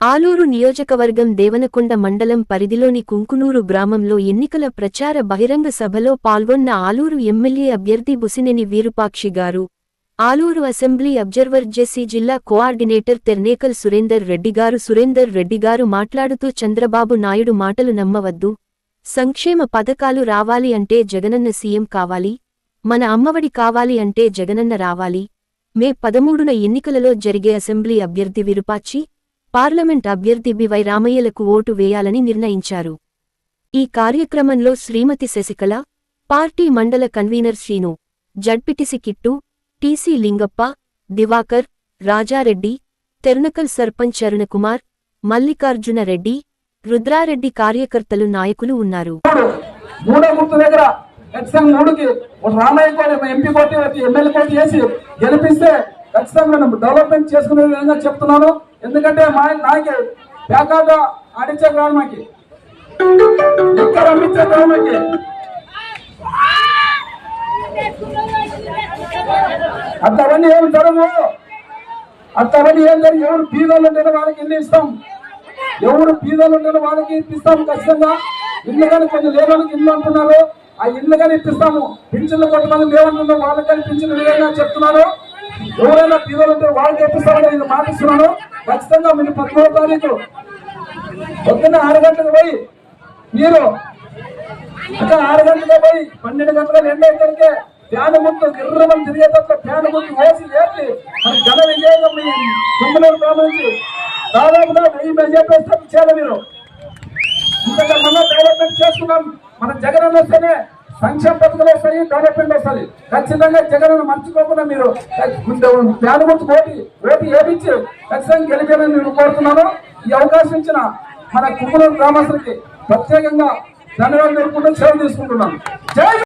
ఆలూరు నియోజకవర్గం దేవనకొండ మండలం పరిధిలోని కుంకునూరు గ్రామంలో ఎన్నికల ప్రచార బహిరంగ సభలో పాల్గొన్న ఆలూరు ఎమ్మెల్యే అభ్యర్థి బుసినేని వీరుపాక్షి గారు ఆలూరు అసెంబ్లీ అబ్జర్వర్ జెసి జిల్లా కోఆర్డినేటర్ తెర్నేకల్ సురేందర్ రెడ్డి గారు సురేందర్ రెడ్డి గారు మాట్లాడుతూ చంద్రబాబు నాయుడు మాటలు నమ్మవద్దు సంక్షేమ పథకాలు రావాలి అంటే జగనన్న సీఎం కావాలి మన అమ్మవడి కావాలి అంటే జగనన్న రావాలి మే పదమూడున ఎన్నికలలో జరిగే అసెంబ్లీ అభ్యర్థి విరుపాచి పార్లమెంట్ అభ్యర్థి బివై రామయ్యలకు ఓటు వేయాలని నిర్ణయించారు. ఈ కార్యక్రమంలో Shrimati Sasikala party mandal convener Srinu ZPTC Kittu TC Lingappa Diwakar Rajareddy Terunakal sarpanch Arunakumar Mallikarjuna Reddy Rudrareddy కార్యకర్తలు నాయకులు ఉన్నారు. ఖచ్చితంగా మూడుకి ఒక రామయ్య కోటి ఎంపీ కోటి ఎమ్మెల్యే కోటి వేసి గెలిపిస్తే ఖచ్చితంగా డెవలప్మెంట్ చేసుకునే విధంగా చెప్తున్నాను. ఎందుకంటే మా నాకే ప్యాకాగా ఆడించే గ్రామానికి ఇక్కడ అమ్మించే గ్రామానికి అత్తవన్నీ ఏమి జరగవు. అత్తవన్నీ ఏం జరిగి ఎవరు పీదలు ఉంటే వాళ్ళకి ఇల్లు ఇస్తాం. ఎవరు పీదలు ఉంటే వాళ్ళకి ఇప్పిస్తాం ఖచ్చితంగా. ఇల్లు కానీ కొంచెం లేవాళ్ళకి ఇల్లు అంటున్నారు. ఆ ఇల్లు కానీ ఇప్పిస్తాము. పింఛన్లు కొంతమంది లేవంటున్నారు. వాళ్ళకి కానీ పింఛన్లు లేదని చెప్తున్నారు. ఎవరైనా పీదలు ఉంటే వాళ్ళకి ఇప్పిస్తామని నేను మాటిస్తున్నాను. ఖచ్చితంగా మీరు పదమూడో తారీఖు పొద్దున్న ఆరు గంటలకు పోయి మీరు అక్కడ ఆరు గంటలకు పోయి పన్నెండు గంటలకు ఎండ అయితే ఫ్యాన్ ముందు గిర్రమని తిరిగేటప్పుడు ఫ్యాన్ ముందు వేసి వేసి మన ఘన విజయంగా మీ తొమ్మిది గ్రామం నుంచి దాదాపుగా వెయ్యి మెజార్టీ చేయాలి మీరు. ఇంతగా మనం డెవలప్మెంట్ చేసుకున్నాం. మన జగన్ వస్తేనే సంక్షేమ పథకాలు వస్తాయి డెవలప్మెంట్ వస్తుంది ఖచ్చితంగా జగన్ మర్చిపోకుండా మీరు ఫ్యాన్ ముందు ఓటి ఓటు ఏపించి ఖచ్చితంగా గెలిపారని నేను కోరుతున్నాను. ఈ అవకాశం ఇచ్చిన మన కుమ్మూరు గ్రామస్తులకి ప్రత్యేకంగా ధన్యవాదాలు తెలుపుకుంటూ సేవ తీసుకుంటున్నాను. జై